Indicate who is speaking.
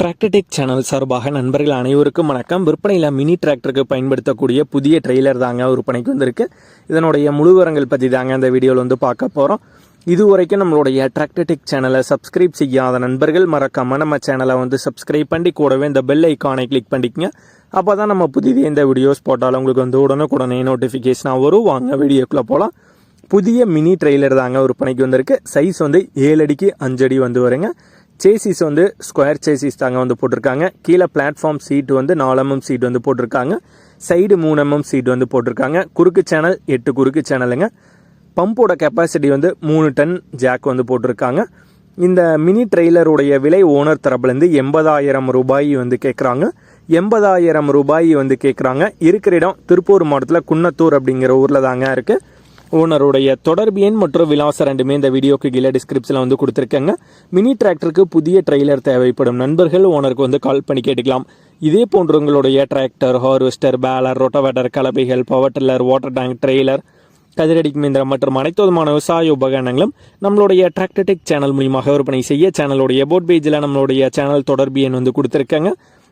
Speaker 1: Tractor Tech channel சார்பாக நண்பர்கள் அனைவருக்கும் வணக்கம். விற்பனையில் மினி டிராக்டருக்கு பயன்படுத்தக்கூடிய புதிய ட்ரெய்லர் தாங்க விற்பனைக்கு வந்திருக்கு. இதனுடைய முழு விவரங்கள் பற்றி தாங்க இந்த வீடியோவில் வந்து பார்க்க போகிறோம் இதுவரைக்கும் நம்மளுடைய டிராக்டர்டெக் சேனலை சப்ஸ்கிரைப் செய்யாத நண்பர்கள் மறக்காம நம்ம சேனலை வந்து சப்ஸ்கிரைப் பண்ணி கூடவே இந்த பெல் ஐக்கானை கிளிக் பண்ணிக்கங்க. அப்போ தான் நம்ம புதிதே இந்த வீடியோஸ் போட்டாலும் உங்களுக்கு வந்து உடனுக்குடனே நோட்டிஃபிகேஷனாக வரும். வாங்க வீடியோக்குள்ளே போகலாம் புதிய மினி ட்ரெய்லர் தாங்க விற்பனைக்கு வந்திருக்கு. சைஸ் வந்து ஏழு அடிக்கு அஞ்சடி வந்து வருங்க. சேசிஸ் வந்து ஸ்கொயர் சேசிஸ் தாங்க வந்து போட்டிருக்காங்க. கீழே பிளாட்ஃபார்ம் சீட் வந்து நாலு எம்எம் சீட் வந்து போட்டிருக்காங்க. சைடு மூணு எம்எம் சீட் வந்து போட்டிருக்காங்க. குறுக்கு சேனல் எட்டு குறுக்கு சேனலுங்க பம்போட கெப்பாசிட்டி வந்து மூணு டன் ஜாக் வந்து போட்டிருக்காங்க. இந்த மினி ட்ரெய்லருடைய விலை ஓனர் தரப்புலேருந்து எண்பதாயிரம் ரூபாய் வந்து கேட்குறாங்க. எண்பதாயிரம் ரூபாய் வந்து கேட்குறாங்க. இருக்கிற இடம் திருப்பூர் மாவட்டத்தில் குன்னத்தூர் அப்படிங்கிற ஊரில் தாங்க இருக்குது ஓனருடைய தொடர்பு எண் மற்றும் விலாசம் ரெண்டுமே இந்த வீடியோக்கு கீழே டிஸ்கிரிப்ஷனில் வந்து கொடுத்துருக்கேங்க. மினி டிராக்டருக்கு புதிய ட்ரெய்லர் தேவைப்படும். நண்பர்கள் ஓனருக்கு வந்து கால் பண்ணி கேட்டுக்கலாம். இதே போன்று உங்களுடைய tractor harvester baler rotavator கலப்பைகள் power tiller water tank trailer கதிரடிக்கு மீந்திரம் மற்றும் அனைத்து விதமான விவசாய உபகரணங்களும் நம்மளுடைய டிராக்டர்டெக் சேனல் மூலியமாக விற்பனை செய்ய சேனலுடைய போட் பேஜில் நம்மளுடைய சேனல் தொடர்பு எண் வந்து கொடுத்துருக்காங்க.